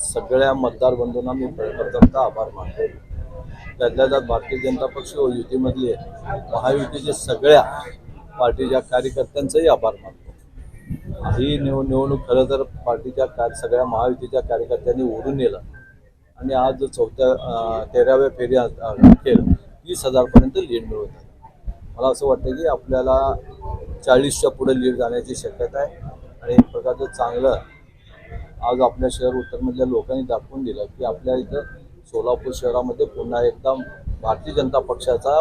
सगळ्या मतदार बंधूंना मी प्रथमतः आभार मानतो. त्यातल्या त्यात भारतीय जनता पक्ष व युतीमधले महायुतीचे सगळ्या पार्टीच्या कार्यकर्त्यांचाही आभार मानतो. ही निव निवडणूक खरं तर पार्टीच्या का सगळ्या महायुतीच्या कार्यकर्त्यांनी ओढून नेलं. आणि आज जो चौथ्या तेराव्या फेरी अखेर तीस हजारपर्यंत लीड मिळवत मला असं वाटतं की आपल्याला चाळीसच्या पुढे लीड जाण्याची शक्यता आहे. आणि एक प्रकारचं चांगलं आज आपल्या शहर उत्तरमधल्या लोकांनी दाखवून दिलं की आपल्या इथं सोलापूर शहरामध्ये पुन्हा एकदा भारतीय जनता पक्षाचा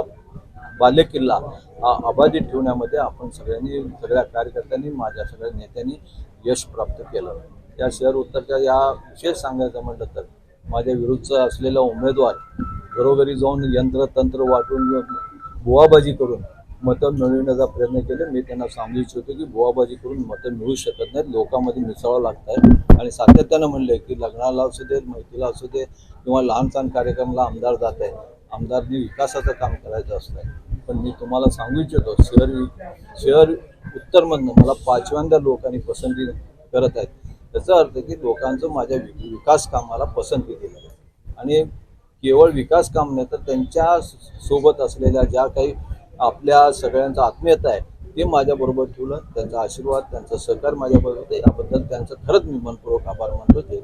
बालेकिल्ला हा अबाधित ठेवण्यामध्ये आपण सगळ्यांनी सगळ्या कार्यकर्त्यांनी माझ्या सगळ्या नेत्यांनी यश प्राप्त केलं. त्या शहर उत्तरच्या या विशेष सांगायचं म्हटलं तर माझ्या विरुद्धचा असलेला उमेदवार घरोघरी जाऊन यंत्र तंत्र वाटून बुवाबाजी करून मतं मिळविण्याचा प्रयत्न केले. मी त्यांना सांगू इच्छितो की बुवाबाजी करून मतं मिळू शकत नाहीत. लोकांमध्ये मिसळावं लागत आहे आणि सातत्यानं म्हणले की लग्नाला असू दे माहितीला असू दे किंवा लहान सहान कार्यक्रमाला आमदार जात आहे. आमदारनी विकासाचं काम करायचं असतं पण मी तुम्हाला सांगू इच्छितो शहर शहर उत्तरमधनं मला पाचव्यांदा लोकांनी पसंती करत आहेत. त्याचा अर्थ की लोकांचं माझ्या विकास कामाला पसंती दिली आहे. आणि केवळ विकास काम नाही तर त्यांच्यासोबत असलेल्या ज्या काही आपल्या सगळ्यांचा आत्मीयता आहे ते माझ्याबरोबर ठेवलं त्यांचा आशीर्वाद त्यांचं सहकार माझ्याबरोबर होतं याबद्दल त्यांचं खरंच मी मनपूर्वक आभार मानतो. जय.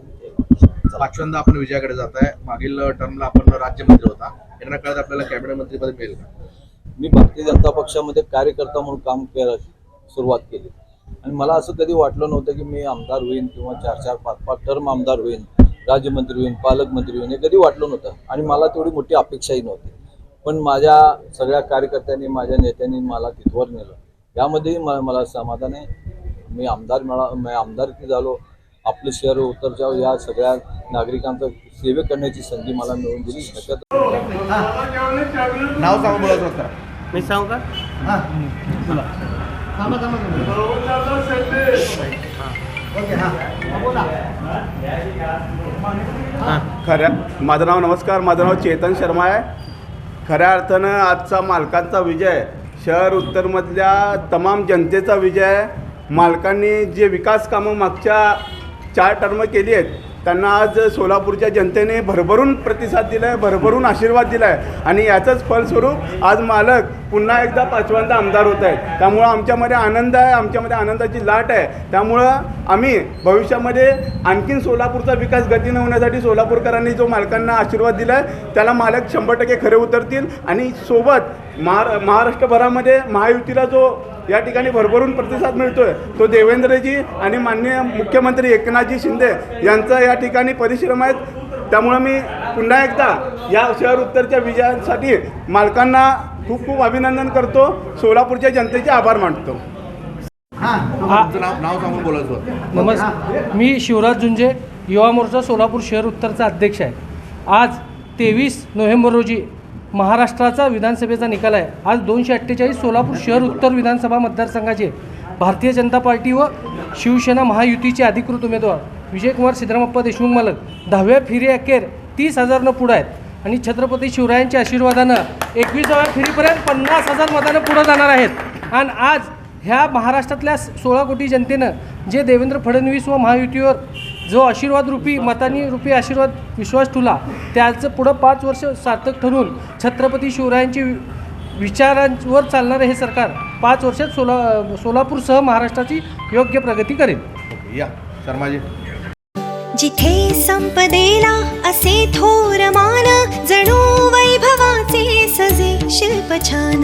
पाचव्यांदा आपण विजयाकडे जात आहे. मागील टर्मला आपण राज्यमंत्री होता. यांना कळत आपल्याला कॅबिनेट मंत्रीपद मिळेल का? मी भारतीय जनता पक्षामध्ये कार्यकर्ता म्हणून काम करायला सुरुवात केली. आणि मला असं कधी वाटलं नव्हतं की मी आमदार होईन किंवा चार चार पाच पाच टर्म आमदार होईन राज्यमंत्री होईन पालकमंत्री होईन हे कधी वाटलं नव्हतं. आणि मला तेवढी मोठी अपेक्षाही नव्हती. पण माझ्या सगळ्या कार्यकर्त्यांनी माझ्या नेत्यांनी मला तिथवर नेलं. यामध्येही मला मला समाधान आहे. मी आमदार मिळा मी आमदारकी झालो. आपलं शहर उत्तरच्या या सगळ्या नागरिकांचं सेवे करण्याची संधी मला मिळवून दिली. ह्याच्यात नाव सांगून बोलायचं होतं मी सांगू का? खऱ्या माझं नाव नमस्कार. माझं नाव चेतन शर्मा आहे. खऱ्या अर्थानं आजचा मालकांचा विजय शहर उत्तरमधल्या तमाम जनतेचा विजय मालकांनी जे विकास कामं मागच्या चार टर्म केली आहेत त्यांना आज सोलापूरच्या जनतेने भरभरून प्रतिसाद दिला आहे भरभरून आशीर्वाद दिला आहे आणि याचंच फलस्वरूप आज मालक पुन्हा एकदा पाचव्यांदा आमदार होत आहेत. त्यामुळं आमच्यामध्ये आनंद आहे आमच्यामध्ये आनंदाची लाट आहे. त्यामुळं आम्ही भविष्यामध्ये आणखीन सोलापूरचा विकास गतीनं होण्यासाठी सोलापूरकरांनी जो मालकांना आशीर्वाद दिला आहे त्याला मालक शंभर टक्के खरे उतरतील. आणि सोबत महार महाराष्ट्रभरामध्ये महायुतीला जो या ठिकाणी भरभरून प्रतिसाद मिळतोय. तो देवेंद्रजी आणि माननीय मुख्यमंत्री एकनाथजी शिंदे यांचा या ठिकाणी परिश्रम आहेत. त्यामुळं मी पुन्हा एकदा या शहर उत्तरच्या विजयासाठी मालकांना खूप खूप अभिनंदन करतो. सोलापूरच्या जनतेचे आभार मानतो. नमस्कार. मी शिवराज झुंजे युवा मोर्चा सोलापूर शहर उत्तरचा अध्यक्ष आहे. आज तेवीस नोव्हेंबर रोजी महाराष्ट्राचा विधानसभेचा निकाल आहे. आज दोनशे अठ्ठेचाळीस सोलापूर शहर उत्तर विधानसभा मतदारसंघाचे भारतीय जनता पार्टी व शिवसेना महायुतीचे अधिकृत उमेदवार विजयकुमार सिद्धरामप्पा देशमुख मालक. दहाव्या फेरी अखेर तीस हजारनं पुढं आहेत. आणि छत्रपती शिवरायांच्या आशीर्वादानं एकविसाव्या फेरीपर्यंत पन्नास हजार मतानं पुढं जाणार आहेत. आणि आज ह्या महाराष्ट्रातल्या सोळा कोटी जनतेनं जे देवेंद्र फडणवीस व महायुतीवर जो आशीर्वाद रूपी मतानी रूपी आशीर्वाद विश्वास ठेवला त्याचं पुढं पाच वर्ष सार्थक ठरून छत्रपती शिवरायांची वि- विचारांवर चालणारं हे सरकार पाच वर्षात सोला सोलापूरसह महाराष्ट्राची योग्य प्रगती करेल. या. शर्माजी. जिथे संपदेला असे थोर मान जणू वैभवाचे सजे शिल्पछान